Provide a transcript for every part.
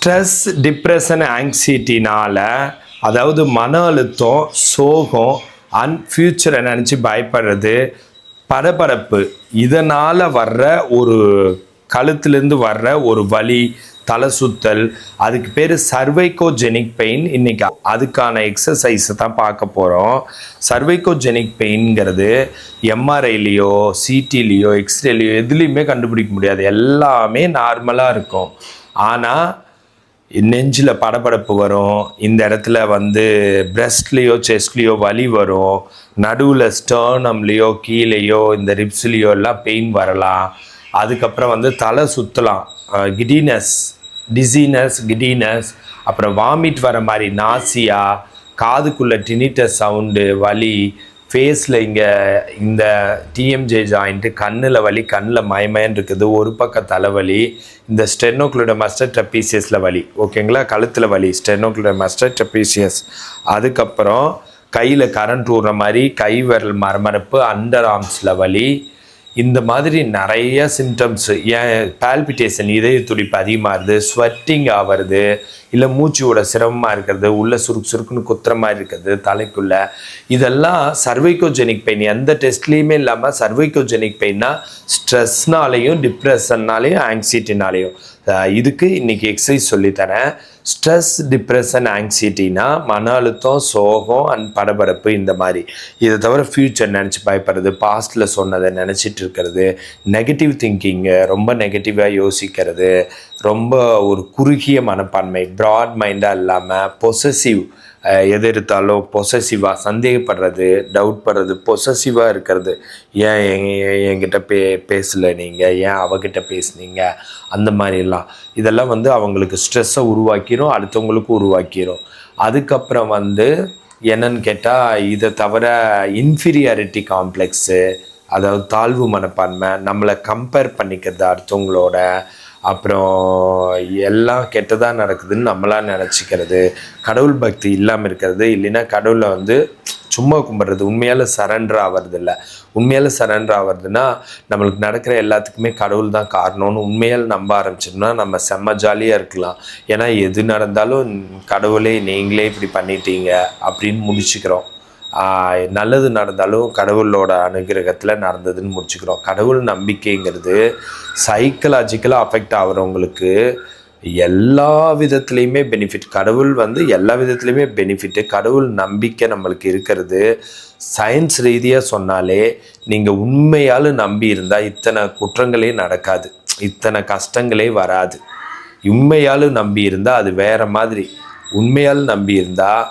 Stress depression ஆங்ஸைட்டினால் அதாவது மன அழுத்தம் சோகம் அண்ட் ஃப்யூச்சரை நினச்சி பயப்படுறது பரபரப்பு இதனால் வர்ற ஒரு கழுத்துலேருந்து வர்ற ஒரு வலி தலை சுத்தல் அதுக்கு பேர் சர்வைகோஜெனிக் பெயின் இன்றைக்கி அதுக்கான எக்ஸசைஸை தான் பார்க்க போகிறோம் சர்வைகோஜெனிக் பெயின்ங்கிறது எம்ஆர்ஐலேயோ சிடிலேயோ எக்ஸ்ரேலையோ எதுலேயுமே கண்டுபிடிக்க முடியாது. எல்லாமே நார்மலாக இருக்கும். ஆனால் நெஞ்சில் படபடப்பு வரும். இந்த இடத்துல வந்து பிரஸ்ட்லேயோ செஸ்ட்லேயோ வலி வரும். நடுவில் ஸ்டர்னம்லேயோ கீழேயோ இந்த ரிப்ஸ்லேயோ எல்லாம் பெயின் வரலாம். அதுக்கப்புறம் வந்து தலை சுற்றலாம் கிடினஸ் டிசீனஸ் கிடினஸ் அப்புறம் வாமிட் வர மாதிரி நாசியா காதுக்குள்ளே டினிட்ட சவுண்டு வலி ஃபேஸில் இங்கே இந்த டிஎம்ஜே ஜாயிண்ட்டு கண்ணில் வலி கண்ணில் மயமயன்னு இருக்குது. ஒரு பக்கம் தலைவலி இந்த ஸ்டெனோக்ளோட மஸ்டர் ட்ரப்பீசியஸில் வலி ஓகேங்களா கழுத்தில் வலி ஸ்டெனோக்ளோட மஸ்டர் ட்ரப்பீசியஸ் அதுக்கப்புறம் கையில் கரண்ட் ஊடுற மாதிரி கை விரல் மரமரப்பு அண்டர் ஆர்ம்ஸில் வலி. இந்த மாதிரி நிறைய சிம்டம்ஸ் ஏன் பால்பிட்டேஷன் இதய துடிப்பு அதிகமாகுது ஸ்வெட்டிங் ஆகிறது இல்லை மூச்சியோட சிரமமாக இருக்கிறது உள்ள சுருக்கு சுருக்குன்னு குத்துற மாதிரி இருக்கிறது தலைக்குள்ள. இதெல்லாம் சர்வைக்கோஜெனிக் பெயின் எந்த டெஸ்ட்லேயுமே இல்லாமல் சர்வைக்கோஜெனிக் பெயின்னா ஸ்ட்ரெஸ்னாலேயும் டிப்ரெஷன்னாலையும் ஆங்ஸைட்டினாலேயும் இதுக்கு இன்னைக்கு எக்ஸசைஸ் சொல்லித்தரேன். ஸ்ட்ரெஸ் டிப்ரெஷன் ஆங்ஸைட்டினா மன அழுத்தம் சோகம் அண்ட் படபடப்பு இந்த மாதிரி. இதை தவிர ஃப்யூச்சர் நினச்சி பயப்படுறது பாஸ்டில் சொன்னதை நினச்சிட்டு இருக்கிறது நெகட்டிவ் திங்கிங்கு ரொம்ப நெகட்டிவாக யோசிக்கிறது ரொம்ப ஒரு குறுகிய மனப்பான்மை. ப்ராட் மைண்டாக இல்லாமல் பொசசிவ் எது எடுத்தாலும் பொசசிவாக சந்தேகப்படுறது டவுட் படுறது பொசசிவாக இருக்கிறது. ஏன் என்கிட்ட பே பேசலை நீங்கள் ஏன் அவகிட்ட பேசுனீங்க? அந்த மாதிரிலாம். இதெல்லாம் வந்து அவங்களுக்கு ஸ்ட்ரெஸ்ஸை உருவாக்கிரும் அடுத்தவங்களுக்கும் உருவாக்கிரும். அதுக்கப்புறம் வந்து என்னன்னு கேட்டால் இதை தவிர இன்ஃபீரியாரிட்டி காம்ப்ளெக்ஸு அதாவது தாழ்வு மனப்பான்மை நம்மளை கம்பேர் பண்ணிக்கிறது அடுத்தவங்களோட அப்புறம் எல்லாம் கெட்டதாக நடக்குதுன்னு நம்மளாக நினச்சிக்கிறது. கடவுள் பக்தி இல்லாமல் இருக்கிறது. இல்லைன்னா கடவுளை வந்து சும்மா கும்பிட்றது. உண்மையால் சரண்டர் ஆகிறது இல்லை உண்மையால் சரண்டர் ஆகிறதுனா நம்மளுக்கு நடக்கிற எல்லாத்துக்குமே கடவுள் தான் காரணம்னு உண்மையால் நம்ப ஆரம்பிச்சோம்னா நம்ம செம்ம ஜாலியாக இருக்கலாம். ஏன்னா எது நடந்தாலும் கடவுளே நீங்களே இப்படி பண்ணிட்டீங்க அப்படின்னு முடிச்சுக்கிறோம். நல்லது நடந்தாலும் கடவுளோட அனுகிரகத்தில் நடந்ததுன்னு முடிச்சுக்கிறோம். கடவுள் நம்பிக்கைங்கிறது சைக்கலாஜிக்கலாக அஃபெக்ட் ஆகிறவங்களுக்கு எல்லா விதத்துலேயுமே பெனிஃபிட் கடவுள் வந்து எல்லா விதத்துலேயுமே பெனிஃபிட்டு கடவுள் நம்பிக்கை நம்மளுக்கு இருக்கிறது. சயின்ஸ் ரீதியாக சொன்னாலே நீங்கள் உண்மையால் நம்பி இருந்தால் இத்தனை குற்றங்களே நடக்காது. இத்தனை கஷ்டங்களே வராது. உண்மையால் நம்பி இருந்தால் அது வேற மாதிரி. உண்மையால் நம்பி இருந்தால்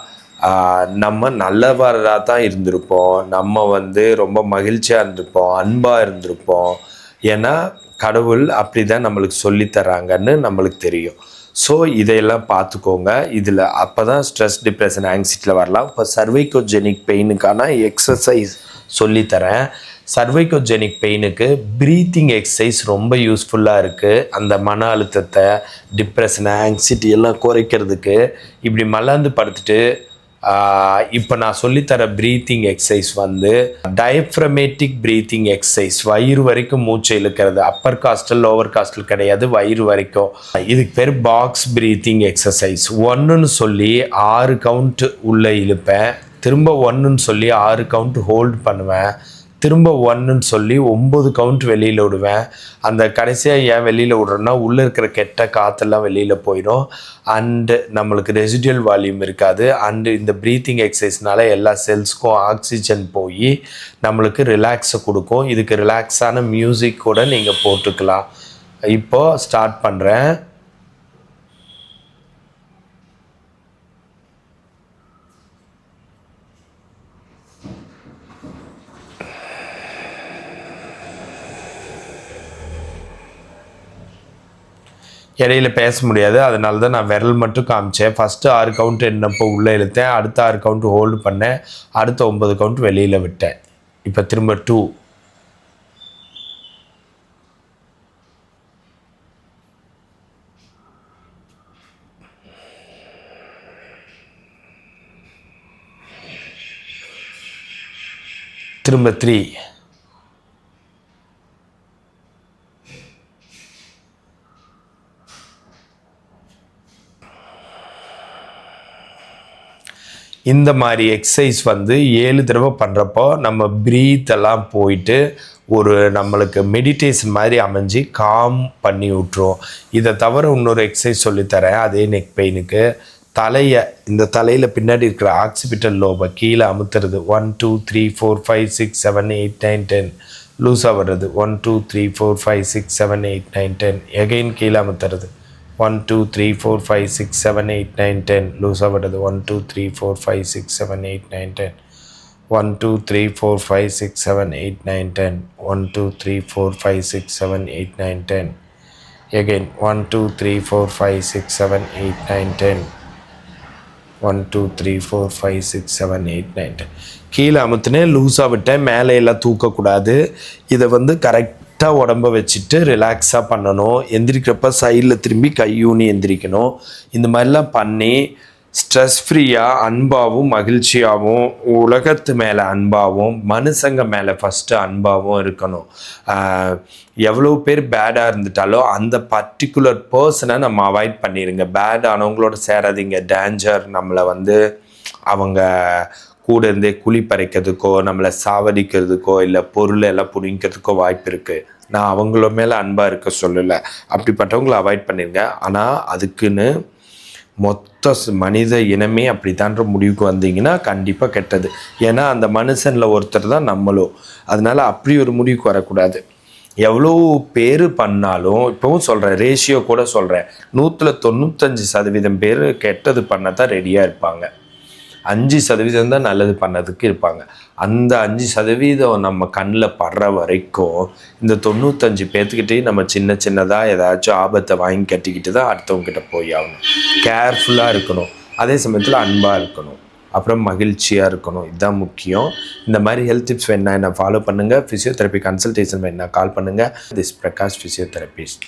நம்ம நல்லவராக தான் இருந்திருப்போம். நம்ம வந்து ரொம்ப மகிழ்ச்சியாக இருந்திருப்போம் அன்பாக இருந்திருப்போம். ஏன்னா கடவுள் அப்படி தான் நம்மளுக்கு சொல்லித் தராங்கன்னு நம்மளுக்கு தெரியும். ஸோ இதையெல்லாம் பார்த்துக்கோங்க. இதில் அப்போ தான் ஸ்ட்ரெஸ் டிப்ரெஷன் ஆங்ஸைட்டியில் வரலாம். இப்போ சர்வைக்கோஜெனிக் பெயினுக்கான எக்ஸசைஸ் சொல்லித்தரேன் சர்வைக்கோஜெனிக் பெயினுக்கு ப்ரீத்திங் எக்ஸசைஸ் ரொம்ப யூஸ்ஃபுல்லாக இருக்குது அந்த மன அழுத்தத்தை டிப்ரெஷன் ஆங்ஸைட்டி எல்லாம் குறைக்கிறதுக்கு இப்படி மலர்ந்து படுத்துட்டு இப்போ நான் சொல்லித்தர ப்ரீத்திங் எக்ஸசைஸ் வந்து டயப்ரமேட்டிக் ப்ரீத்திங் எக்ஸசைஸ் வயிறு வரைக்கும் மூச்சை இழுக்கிறது. அப்பர் காஸ்டல் லோவர் காஸ்டல் கிடையாது வயிறு வரைக்கும். இதுக்கு பேர் பாக்ஸ் ப்ரீத்திங் எக்ஸசைஸ் ஒன்றுன்னு சொல்லி ஆறு கவுண்ட் உள்ளே இழுப்பேன். திரும்ப ஒன்றுன்னு சொல்லி ஆறு கவுண்ட் ஹோல்ட் பண்ணுவேன். திரும்ப ஒன்றுன்னு சொல்லி ஒம்பது கவுண்ட் வெளியில் விடுவேன். அந்த கடைசியாக ஏன் வெளியில் விடுறேன்னா உள்ளே இருக்கிற கெட்ட காற்றெல்லாம் வெளியில் போயிடும். அண்டு நம்மளுக்கு ரெசிடியல் வால்யூம் இருக்காது. அண்டு இந்த ப்ரீத்திங் எக்ஸசைஸ்னால எல்லா செல்ஸ்க்கும் ஆக்சிஜன் போய் நம்மளுக்கு ரிலாக்ஸை கொடுக்கும். இதுக்கு ரிலாக்ஸான மியூசிக் கூட நீங்கள் போட்டுக்கலாம். இப்போது ஸ்டார்ட் பண்ணுறேன் இடையில பேச முடியாது. அதனால தான் நான் விரல் மட்டும் காமிச்சேன். ஃபஸ்ட்டு ஆறு கவுண்ட் என்னப்போ உள்ளே இழுத்தேன். அடுத்த ஆறு கவுண்ட் ஹோல்டு பண்ணேன். அடுத்த ஒம்பது கவுண்ட் வெளியில் விட்டேன். இப்போ திரும்ப டூ திரும்ப த்ரீ இந்த மாதிரி எக்ஸசைஸ் வந்து ஏழு தடவை பண்ணுறப்போ நம்ம ப்ரீத் எல்லாம் போயிட்டு ஒரு நம்மளுக்கு மெடிடேஷன் மாதிரி அமைஞ்சு காம் பண்ணி விட்ருவோம் இதை தவிர இன்னொரு எக்ஸசைஸ் சொல்லித்தரேன் அதே நெக் பெயினுக்கு தலையை இந்த தலையில் பின்னாடி இருக்கிற ஆக்சிபிட்டல் லோபை கீழே அமுத்துறது. One two three four five six seven eight nine ten லூஸாக வர்றது one two three four five six seven eight nine ten again கீழே அமுத்துறது. One two three four five six seven eight nine ten லூஸாக வருது one two three four five six seven eight nine ten one two three four five six seven eight nine ten one two three four five six seven eight nine ten again one two three four five six seven eight nine ten one two three four five six seven eight nine ten கீழே அமுத்துனேன். லூஸாக விட்டேன். மேலே எல்லாம் தூக்கக்கூடாது. இதை வந்து correct கரெக்டாக உடம்ப வச்சுட்டு ரிலாக்ஸாக பண்ணணும். எந்திரிக்கிறப்ப சைடில் திரும்பி கையூனி எந்திரிக்கணும். இந்த மாதிரிலாம் பண்ணி ஸ்ட்ரெஸ் ஃப்ரீயாக அன்பாகவும் மகிழ்ச்சியாகவும் உலகத்து மேலே அன்பாகவும் மனுஷங்க மேலே ஃபஸ்ட்டு அன்பாகவும் இருக்கணும். எவ்வளோ பேர் பேடாக இருந்துட்டாலோ அந்த பர்டிகுலர் பர்சனை நம்ம அவாய்ட் பண்ணிடுங்க பேடானவங்களோட சேராதீங்க. டேஞ்சர் நம்மளை வந்து அவங்க கூட இருந்தே குழி பறைக்கிறதுக்கோ நம்மளை சாவடிக்கிறதுக்கோ இல்லை பொருளை எல்லாம் பிடிங்கிறதுக்கோ வாய்ப்பு இருக்குது நான் அவங்கள மேலே அன்பாக இருக்க சொல்லலை. அப்படிப்பட்டவங்கள அவாய்ட் பண்ணிடுங்க ஆனால் அதுக்குன்னு மொத்த மனித இனமே அப்படித்தான்ற முடிவுக்கு வந்தீங்கன்னா கண்டிப்பாக கெட்டது. ஏன்னா அந்த மனுஷனில் ஒருத்தர் தான் நம்மளும் அதனால் அப்படி ஒரு முடிவுக்கு வரக்கூடாது. எவ்வளோ பேர் பண்ணாலும் இப்போவும் சொல்கிறேன் ரேஷியோ கூட சொல்கிறேன் நூற்றில் தொண்ணூத்தஞ்சு சதவீதம் பேர் கெட்டது பண்ண தான் ரெடியாக இருப்பாங்க. அஞ்சு சதவீதம் தான் நல்லது பண்ணதுக்கு இருப்பாங்க. அந்த அஞ்சு சதவீதம் நம்ம கண்ணில் படுற வரைக்கும் இந்த தொண்ணூத்தஞ்சு பேர்த்துக்கிட்டே நம்ம சின்ன சின்னதாக ஏதாச்சும் ஆபத்தை வாங்கி கட்டிக்கிட்டு தான் அடுத்தவங்ககிட்ட போய் ஆகணும். கேர்ஃபுல்லாக இருக்கணும். அதே சமயத்தில் அன்பாக இருக்கணும். அப்புறம் மகிழ்ச்சியாக இருக்கணும். இதுதான் முக்கியம். இந்த மாதிரி ஹெல்த் டிப்ஸ் வேணா என்ன? ஃபாலோ பண்ணுங்கள் ஃபிசியோதெரப்பி கன்சல்டேஷன் வேணா கால் பண்ணுங்கள் திஸ் பிரகாஷ் ஃபிசியோதெரபிஸ்ட்